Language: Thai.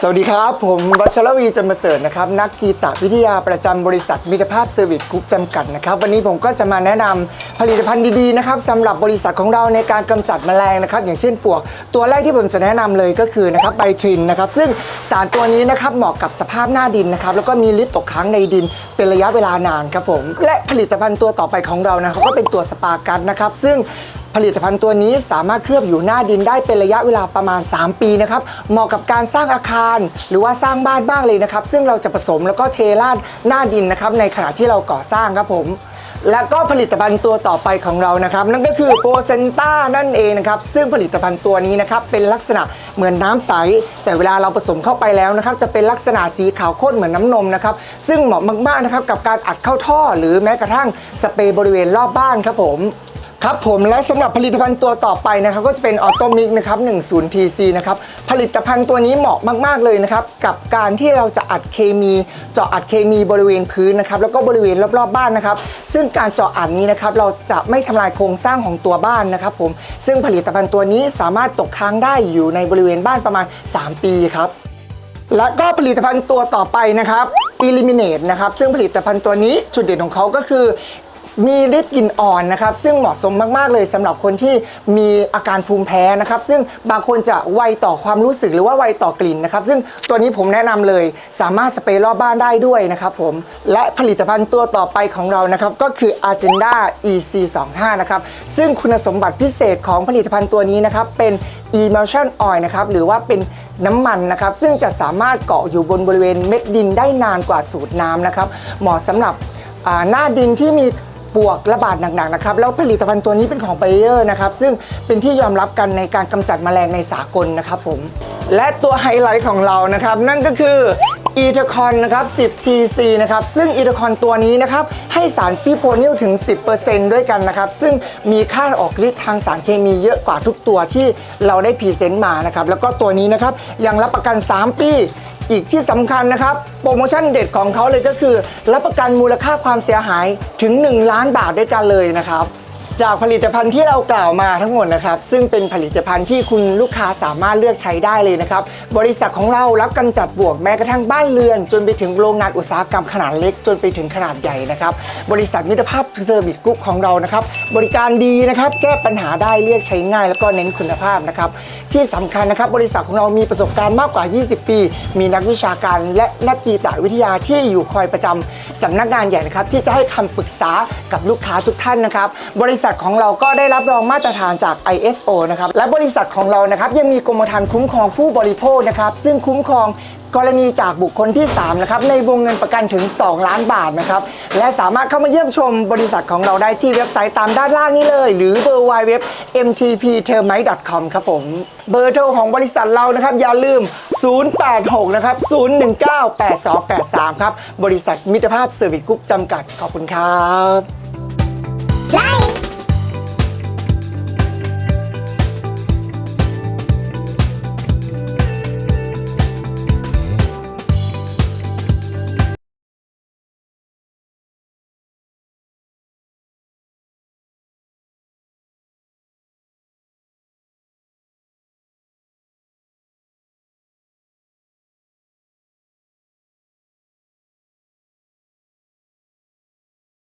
สวัสดีครับ ผมวัชรวีจันทร์ประเสริฐนะครับ นักกีตวิทยาประจำบริษัทมิตรภาพเซอร์วิสกรุ๊ปจำกัดนะครับ วันนี้ผมก็จะมาแนะนำผลิตภัณฑ์ดีๆนะครับสำหรับบริษัทของเราในการกำจัดแมลงนะครับ อย่างเช่นปวก ตัวแรกที่ผมจะแนะนำเลยก็คือนะครับไบทรินนะครับ ซึ่งสารตัวนี้นะครับเหมาะกับสภาพหน้าดินนะครับ แล้วก็มีฤทธิ์ตกค้างในดิน เป็นระยะเวลานานครับผม และผลิตภัณฑ์ตัวต่อไปของเรานะครับก็เป็นตัวสปากัสนะครับ ซึ่ง ผลิตภัณฑ์ตัวนี้สามารถเคลือบอยู่หน้าดินได้เป็นระยะเวลาประมาณ 3 ปีนะครับ เหมาะกับการสร้างอาคาร หรือว่าสร้างบ้านบ้างเลยนะครับ ซึ่งเราจะผสมแล้วก็เทราดหน้าดินนะครับในขณะที่เราก่อสร้างครับผม และก็ผลิตภัณฑ์ตัวต่อไปของเรานะครับ นั่นก็คือโปรเซนต้านั่นเองนะครับ ซึ่งผลิตภัณฑ์ตัวนี้นะครับเป็นลักษณะเหมือนน้ำใส แต่เวลาเราผสมเข้าไปแล้วนะครับ จะเป็นลักษณะสีขาวข้นเหมือนน้ำนมนะครับ ซึ่งเหมาะมากๆนะครับกับการอัดเข้าท่อ หรือแม้กระทั่งสเปรย์บริเวณรอบบ้านครับผม ครับผมและสำหรับผลิตภัณฑ์ตัวต่อไปนะครับก็จะเป็นออโตมิกนะครับ 10TC นะครับผลิตภัณฑ์ตัวนี้เหมาะมาก ๆ เลยนะครับกับการที่เราจะอัดเคมี เจาะอัดเคมีบริเวณพื้นนะครับแล้วก็บริเวณรอบๆ บ้านนะครับ ซึ่งการเจาะอัดนี้นะครับเราจะไม่ทำลายโครงสร้างของตัวบ้านนะครับผมซึ่งผลิตภัณฑ์ตัวนี้สามารถตกค้างได้อยู่ในบริเวณบ้านประมาณ 3 ปีครับและก็ผลิตภัณฑ์ตัวต่อไปนะครับ Eliminate นะครับ ซึ่งผลิตภัณฑ์ตัวนี้จุดเด่นของเขาก็คือ มีฤทธิ์กลิ่นอ่อนนะครับ ซึ่งเหมาะสมมาก ๆ เลยสำหรับคนที่มีอาการภูมิแพ้นะครับ ซึ่งบางคนจะไวต่อความรู้สึกหรือว่าไวต่อกลิ่นนะครับ ซึ่งตัวนี้ผมแนะนำเลยสามารถสเปรย์รอบบ้านได้ด้วยนะครับผมและผลิตภัณฑ์ตัวต่อไปของเรานะครับ ก็คือ Agenda EC25 นะครับ ซึ่งคุณสมบัติพิเศษของผลิตภัณฑ์ตัวนี้นะครับเป็น Emulsion Oil นะครับหรือว่าเป็นน้ำมันนะครับ ซึ่งจะสามารถเกาะอยู่บนบริเวณเม็ดดินได้นานกว่าสูตรน้ำนะครับ เหมาะสำหรับหน้าดินที่มี ปวกระบาดหนักๆนะครับแล้วผลิตภัณฑ์ตัวนี้เป็นของไบเออร์นะครับซึ่งเป็นที่ยอมรับกันในการกำจัดแมลงในสากลนะครับผมและตัวไฮไลท์ของเรานะครับนั่นก็คืออีเทคอนนะครับ 10 TC นะครับ ซึ่งอีเทคอนตัวนี้นะครับ ให้สารฟิโพนิลถึง 10%ด้วยกันนะครับ ซึ่งมีค่าออกฤทธิ์ทางสารเคมีเยอะกว่าทุกตัวที่เราได้พรีเซนต์มานะครับ แล้วก็ตัวนี้นะครับ ยังรับประกัน 3 ปี อีกที่สำคัญนะครับ โปรโมชั่นเด็ดของเขาเลยก็คือ รับประกันมูลค่าความเสียหายถึง 1 ล้านบาทด้วยกันเลยนะครับ จากผลิตภัณฑ์ที่เรากล่าวมาทั้งหมดนะครับ ซึ่งเป็นผลิตภัณฑ์ที่คุณลูกค้าสามารถเลือกใช้ได้เลยนะครับ บริษัทของเรารับกำจัดปลวกแม้กระทั่งบ้านเรือน จนไปถึงโรงงานอุตสาหกรรมขนาดเล็ก จนไปถึงขนาดใหญ่นะครับ บริษัทมิตรภาพเซอร์วิสกรุ๊ปของเรานะครับ บริการดีนะครับ แก้ปัญหาได้เรียกใช้ง่าย แล้วก็เน้นคุณภาพนะครับ ที่สำคัญนะครับ บริษัทของเรามีประสบการณ์มากกว่า 20 ปี มีนักวิชาการและนักกีตวิทยาที่อยู่คอยประจำสำนักงานใหญ่นะครับที่จะให้คำปรึกษากับลูกค้าทุกท่านนะครับ บริษัทษัทของเราก็ได้รับรองมาตรฐานจาก ISO นะครับ และบริษัทของเรานะครับยังมีกรมธรรม์คุ้มครองผู้บริโภคนะครับ ซึ่งคุ้มครองกรณีจากบุคคลที่ 3 นะครับ ในวงเงินประกันถึง 2 ล้านบาทนะครับ และสามารถเข้ามาเยี่ยมชมบริษัทของเราได้ที่เว็บไซต์ตามด้านล่างนี้เลย หรือเบอร์ w w w mtptermite.com ครับผม เบอร์โทรของบริษัทเรานะครับ อย่าลืม 086 นะครับ 019 8283 ครับ บริษัทมิตรภาพเซอร์วิสกรุ๊ปจำกัดขอบคุณครับ